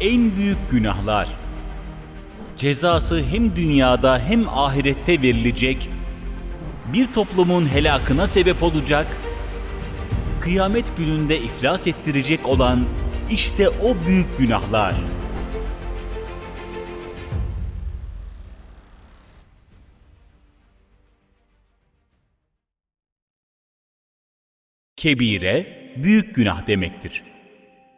en büyük günahlar. Cezası hem dünyada hem ahirette verilecek, bir toplumun helakına sebep olacak, kıyamet gününde iflas ettirecek olan işte o büyük günahlar. Kebire, büyük günah demektir.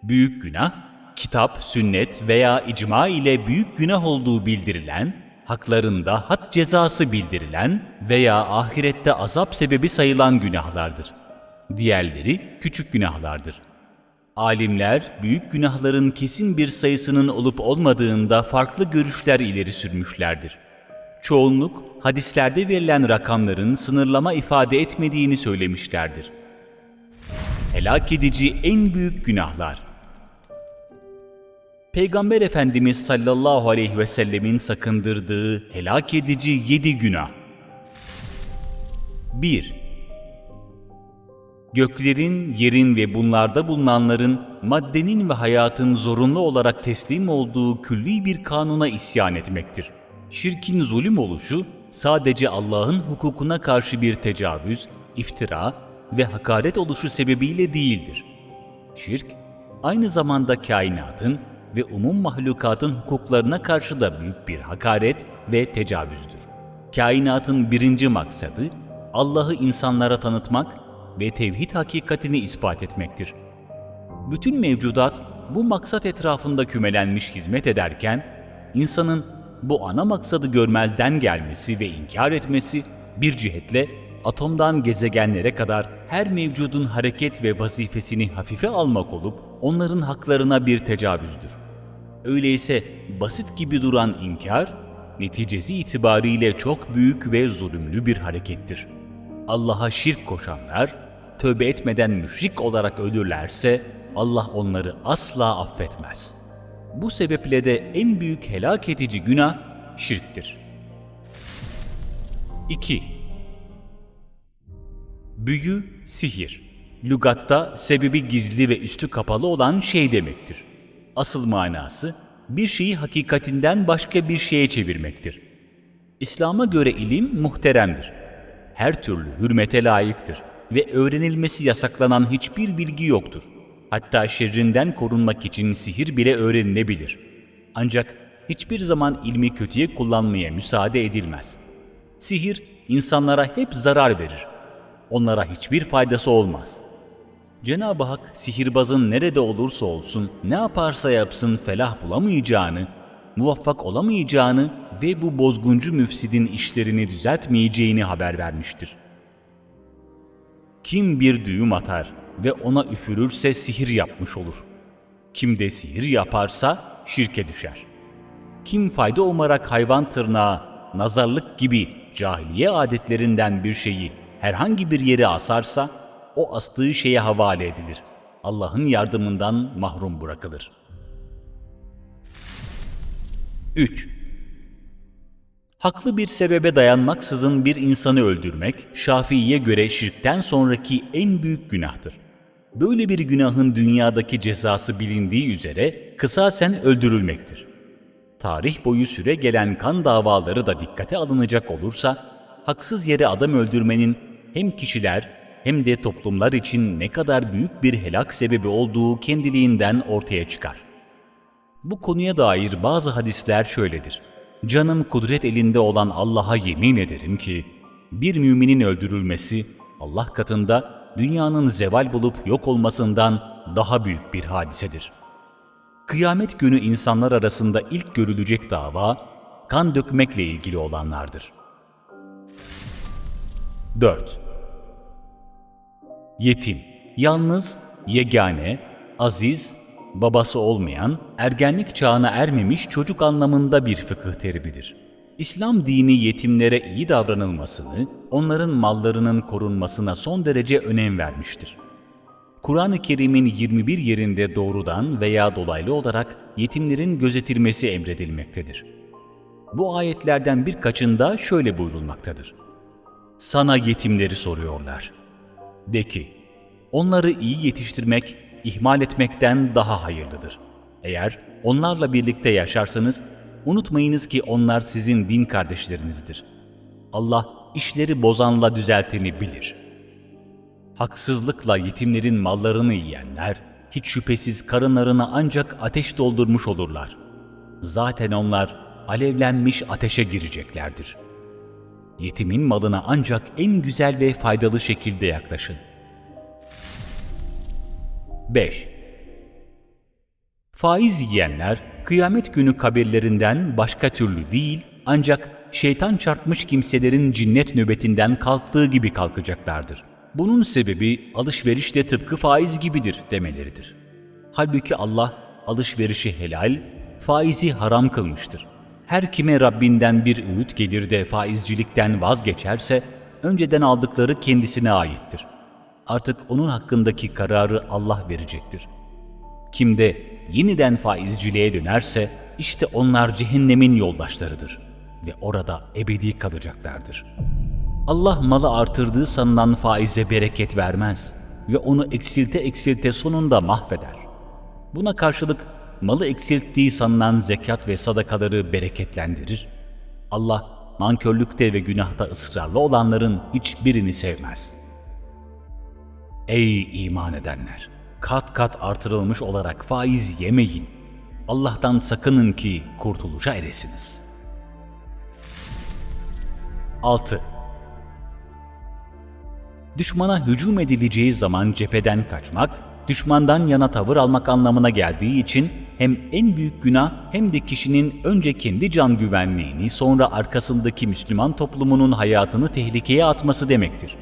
Büyük günah, kitap, sünnet veya icma ile büyük günah olduğu bildirilen, haklarında had cezası bildirilen veya ahirette azap sebebi sayılan günahlardır. Diğerleri küçük günahlardır. Alimler, büyük günahların kesin bir sayısının olup olmadığında farklı görüşler ileri sürmüşlerdir. Çoğunluk, hadislerde verilen rakamların sınırlama ifade etmediğini söylemişlerdir helak edici en büyük günahlar. Peygamber Efendimiz sallallahu aleyhi ve sellemin sakındırdığı helak edici yedi günah. 1. Göklerin, yerin ve bunlarda bulunanların maddenin ve hayatın zorunlu olarak teslim olduğu külli bir kanuna isyan etmektir. Şirkin zulüm oluşu sadece Allah'ın hukukuna karşı bir tecavüz, iftira, ve hakaret oluşu sebebiyle değildir. Şirk, aynı zamanda kainatın ve umum mahlukatın hukuklarına karşı da büyük bir hakaret ve tecavüzdür. Kainatın birinci maksadı, Allah'ı insanlara tanıtmak ve tevhid hakikatini ispat etmektir. Bütün mevcudat bu maksat etrafında kümelenmiş hizmet ederken, insanın bu ana maksadı görmezden gelmesi ve inkar etmesi bir cihetle atomdan gezegenlere kadar her mevcudun hareket ve vazifesini hafife almak olup onların haklarına bir tecavüzdür. Öyleyse basit gibi duran inkar, neticesi itibariyle çok büyük ve zulümlü bir harekettir. Allah'a şirk koşanlar, tövbe etmeden müşrik olarak ölürlerse Allah onları asla affetmez. Bu sebeple de en büyük helak edici günah şirktir. 2. Büyü, sihir. Lügatta sebebi gizli ve üstü kapalı olan şey demektir. Asıl manası bir şeyi hakikatinden başka bir şeye çevirmektir. İslam'a göre ilim muhteremdir. Her türlü hürmete layıktır ve öğrenilmesi yasaklanan hiçbir bilgi yoktur. Hatta şerrinden korunmak için sihir bile öğrenilebilir. Ancak hiçbir zaman ilmi kötüye kullanmaya müsaade edilmez. Sihir insanlara hep zarar verir onlara hiçbir faydası olmaz. Cenab-ı Hak sihirbazın nerede olursa olsun ne yaparsa yapsın felah bulamayacağını, muvaffak olamayacağını ve bu bozguncu müfsidin işlerini düzeltmeyeceğini haber vermiştir. Kim bir düğüm atar ve ona üfürürse sihir yapmış olur. Kim de sihir yaparsa şirke düşer. Kim fayda umarak hayvan tırnağı, nazarlık gibi cahiliye adetlerinden bir şeyi herhangi bir yere asarsa o astığı şeye havale edilir. Allah'ın yardımından mahrum bırakılır. 3. Haklı bir sebebe dayanmaksızın bir insanı öldürmek, Şafii'ye göre şirkten sonraki en büyük günahtır. Böyle bir günahın dünyadaki cezası bilindiği üzere kısasen öldürülmektir. Tarih boyu süre gelen kan davaları da dikkate alınacak olursa, haksız yere adam öldürmenin hem kişiler hem de toplumlar için ne kadar büyük bir helak sebebi olduğu kendiliğinden ortaya çıkar. Bu konuya dair bazı hadisler şöyledir. Canım kudret elinde olan Allah'a yemin ederim ki, bir müminin öldürülmesi Allah katında dünyanın zeval bulup yok olmasından daha büyük bir hadisedir. Kıyamet günü insanlar arasında ilk görülecek dava, kan dökmekle ilgili olanlardır. 4. Yetim, yalnız, yegane, aziz, babası olmayan, ergenlik çağına ermemiş çocuk anlamında bir fıkıh terimidir. İslam dini yetimlere iyi davranılmasını, onların mallarının korunmasına son derece önem vermiştir. Kur'an-ı Kerim'in 21 yerinde doğrudan veya dolaylı olarak yetimlerin gözetilmesi emredilmektedir. Bu ayetlerden birkaçında şöyle buyurulmaktadır. Sana yetimleri soruyorlar. De ki, onları iyi yetiştirmek, ihmal etmekten daha hayırlıdır. Eğer onlarla birlikte yaşarsanız unutmayınız ki onlar sizin din kardeşlerinizdir. Allah işleri bozanla düzelteni bilir. Haksızlıkla yetimlerin mallarını yiyenler hiç şüphesiz karınlarına ancak ateş doldurmuş olurlar. Zaten onlar alevlenmiş ateşe gireceklerdir. Yetimin malına ancak en güzel ve faydalı şekilde yaklaşın. 5. Faiz yiyenler kıyamet günü kabirlerinden başka türlü değil ancak şeytan çarpmış kimselerin cinnet nöbetinden kalktığı gibi kalkacaklardır. Bunun sebebi alışveriş de tıpkı faiz gibidir demeleridir. Halbuki Allah alışverişi helal, faizi haram kılmıştır. Her kime Rabbinden bir öğüt gelir de faizcilikten vazgeçerse önceden aldıkları kendisine aittir. Artık onun hakkındaki kararı Allah verecektir. Kim de yeniden faizciliğe dönerse işte onlar cehennemin yoldaşlarıdır ve orada ebedi kalacaklardır. Allah malı artırdığı sanılan faize bereket vermez ve onu eksilte eksilte sonunda mahveder. Buna karşılık malı eksilttiği sanılan zekat ve sadakaları bereketlendirir. Allah nankörlükte ve günahta ısrarlı olanların hiçbirini sevmez. Ey iman edenler! Kat kat artırılmış olarak faiz yemeyin. Allah'tan sakının ki kurtuluşa eresiniz. 6. Düşmana hücum edileceği zaman cepheden kaçmak, düşmandan yana tavır almak anlamına geldiği için hem en büyük günah hem de kişinin önce kendi can güvenliğini sonra arkasındaki Müslüman toplumunun hayatını tehlikeye atması demektir.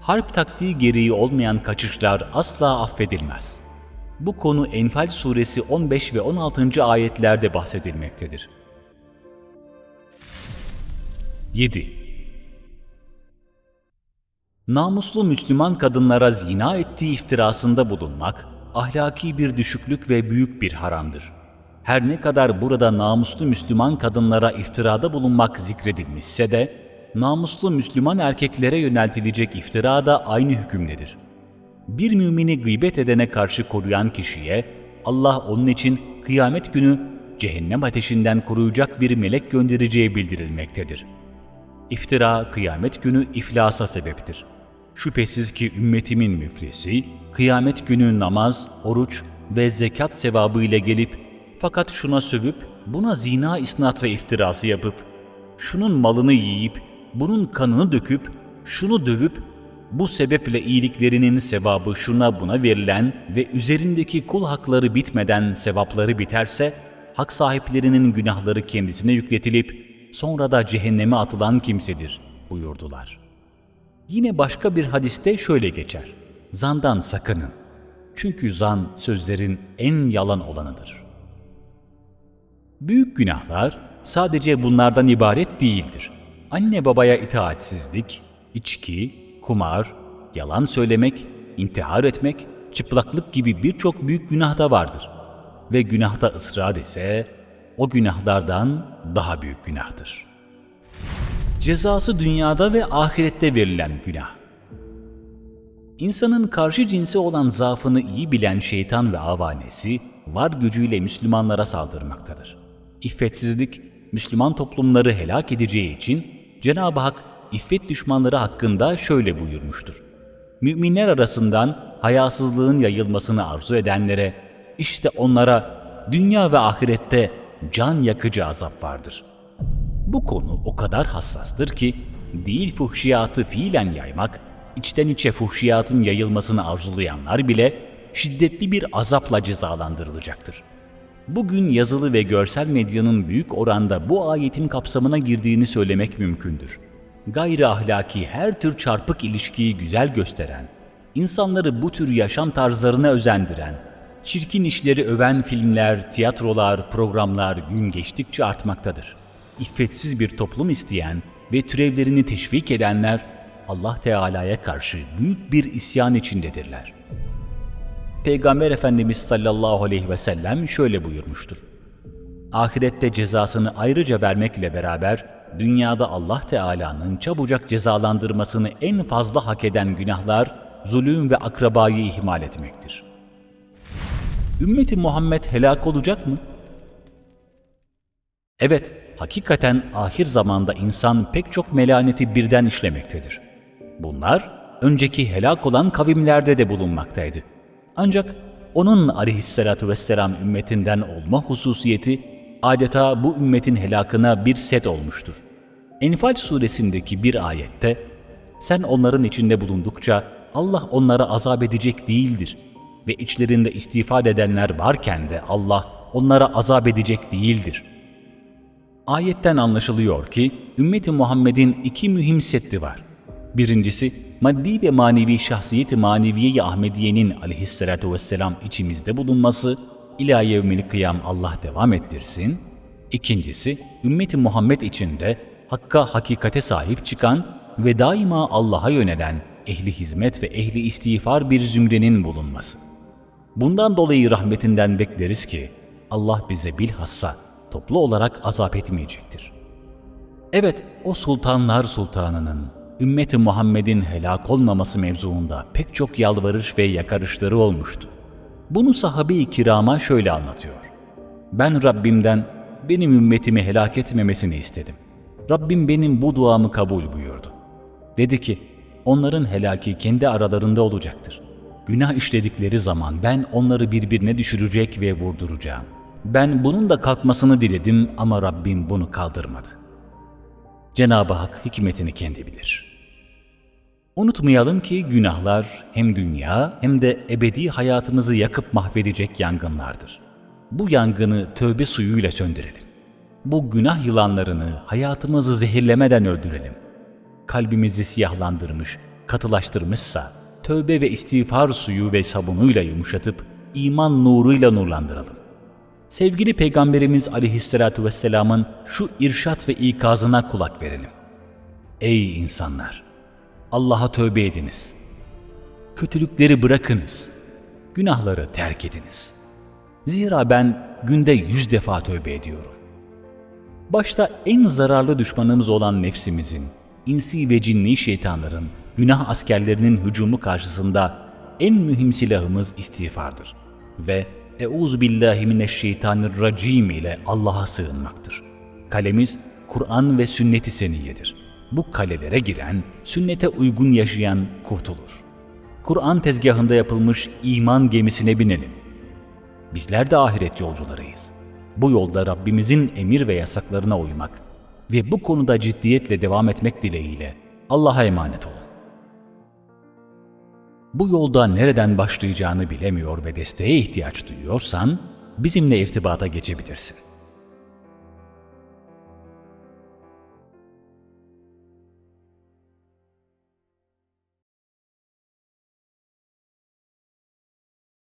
Harp taktiği gereği olmayan kaçışlar asla affedilmez. Bu konu Enfal suresi 15 ve 16. ayetlerde bahsedilmektedir. 7. Namuslu Müslüman kadınlara zina ettiği iftirasında bulunmak, ahlaki bir düşüklük ve büyük bir haramdır. Her ne kadar burada namuslu Müslüman kadınlara iftirada bulunmak zikredilmişse de, namuslu Müslüman erkeklere yöneltilecek iftira da aynı hükümdedir. Bir mümini gıybet edene karşı koruyan kişiye, Allah onun için kıyamet günü cehennem ateşinden koruyacak bir melek göndereceği bildirilmektedir. İftira kıyamet günü iflasa sebeptir. Şüphesiz ki ümmetimin müflisi, kıyamet günü namaz, oruç ve zekat sevabı ile gelip fakat şuna sövüp, buna zina isnat ve iftirası yapıp, şunun malını yiyip, bunun kanını döküp, şunu dövüp, bu sebeple iyiliklerinin sevabı şuna buna verilen ve üzerindeki kul hakları bitmeden sevapları biterse, hak sahiplerinin günahları kendisine yükletilip, sonra da cehenneme atılan kimsedir buyurdular. Yine başka bir hadiste şöyle geçer. Zandan sakının. Çünkü zan sözlerin en yalan olanıdır. Büyük günahlar sadece bunlardan ibaret değildir. Anne babaya itaatsizlik, içki, kumar, yalan söylemek, intihar etmek, çıplaklık gibi birçok büyük günah da vardır. Ve günahta ısrar ise o günahlardan daha büyük günahtır. Cezası dünyada ve ahirette verilen günah. İnsanın karşı cinsi olan zaafını iyi bilen şeytan ve avanesi var gücüyle Müslümanlara saldırmaktadır. İffetsizlik, Müslüman toplumları helak edeceği için Cenab-ı Hak iffet düşmanları hakkında şöyle buyurmuştur. Müminler arasından hayasızlığın yayılmasını arzu edenlere, işte onlara dünya ve ahirette can yakıcı azap vardır. Bu konu o kadar hassastır ki, değil fuhşiyatı fiilen yaymak, içten içe fuhşiyatın yayılmasını arzulayanlar bile şiddetli bir azapla cezalandırılacaktır. Bugün yazılı ve görsel medyanın büyük oranda bu ayetin kapsamına girdiğini söylemek mümkündür. Gayri ahlaki her tür çarpık ilişkiyi güzel gösteren, insanları bu tür yaşam tarzlarına özendiren, çirkin işleri öven filmler, tiyatrolar, programlar gün geçtikçe artmaktadır. İffetsiz bir toplum isteyen ve türevlerini teşvik edenler Allah Teala'ya karşı büyük bir isyan içindedirler. Peygamber Efendimiz sallallahu aleyhi ve sellem şöyle buyurmuştur. Ahirette cezasını ayrıca vermekle beraber dünyada Allah Teala'nın çabucak cezalandırmasını en fazla hak eden günahlar zulüm ve akrabayı ihmal etmektir. Ümmeti Muhammed helak olacak mı? Evet, hakikaten ahir zamanda insan pek çok melaneti birden işlemektedir. Bunlar önceki helak olan kavimlerde de bulunmaktaydı. Ancak onun aleyhissalatu vesselam ümmetinden olma hususiyeti adeta bu ümmetin helakına bir set olmuştur. Enfal suresindeki bir ayette sen onların içinde bulundukça Allah onlara azap edecek değildir ve içlerinde istiğfar edenler varken de Allah onlara azap edecek değildir. Ayetten anlaşılıyor ki ümmeti Muhammed'in iki mühim setti var. Birincisi maddi ve manevi şahsiyeti maneviye-i Ahmediye'nin aleyhissalatu vesselam içimizde bulunması, ila yevmil kıyam Allah devam ettirsin. İkincisi ümmeti Muhammed içinde hakka hakikate sahip çıkan ve daima Allah'a yönelen ehli hizmet ve ehli istiğfar bir zümrenin bulunması. Bundan dolayı rahmetinden bekleriz ki Allah bize bilhassa toplu olarak azap etmeyecektir. Evet, o sultanlar sultanının, ümmeti Muhammed'in helak olmaması mevzuunda pek çok yalvarış ve yakarışları olmuştu. Bunu sahabe-i kirama şöyle anlatıyor. Ben Rabbimden benim ümmetimi helak etmemesini istedim. Rabbim benim bu duamı kabul buyurdu. Dedi ki, onların helaki kendi aralarında olacaktır. Günah işledikleri zaman ben onları birbirine düşürecek ve vurduracağım. Ben bunun da kalkmasını diledim ama Rabbim bunu kaldırmadı. Cenab-ı Hak hikmetini kendi bilir. Unutmayalım ki günahlar hem dünya hem de ebedi hayatımızı yakıp mahvedecek yangınlardır. Bu yangını tövbe suyuyla söndürelim. Bu günah yılanlarını hayatımızı zehirlemeden öldürelim. Kalbimizi siyahlandırmış, katılaştırmışsa tövbe ve istiğfar suyu ve sabunuyla yumuşatıp iman nuruyla nurlandıralım. Sevgili Peygamberimiz aleyhissalatu vesselamın şu irşat ve ikazına kulak verelim. Ey insanlar! Allah'a tövbe ediniz. Kötülükleri bırakınız. Günahları terk ediniz. Zira ben günde yüz defa tövbe ediyorum. Başta en zararlı düşmanımız olan nefsimizin, insi ve cinni şeytanların, günah askerlerinin hücumu karşısında en mühim silahımız istiğfardır. Ve Euzu billahi mineşşeytanirracim ile Allah'a sığınmaktır. Kalemiz Kur'an ve sünnet-i seniyedir. Bu kalelere giren, sünnete uygun yaşayan kurtulur. Kur'an tezgahında yapılmış iman gemisine binelim. Bizler de ahiret yolcularıyız. Bu yolda Rabbimizin emir ve yasaklarına uymak ve bu konuda ciddiyetle devam etmek dileğiyle Allah'a emanet olun. Bu yolda nereden başlayacağını bilemiyor ve desteğe ihtiyaç duyuyorsan bizimle irtibata geçebilirsin.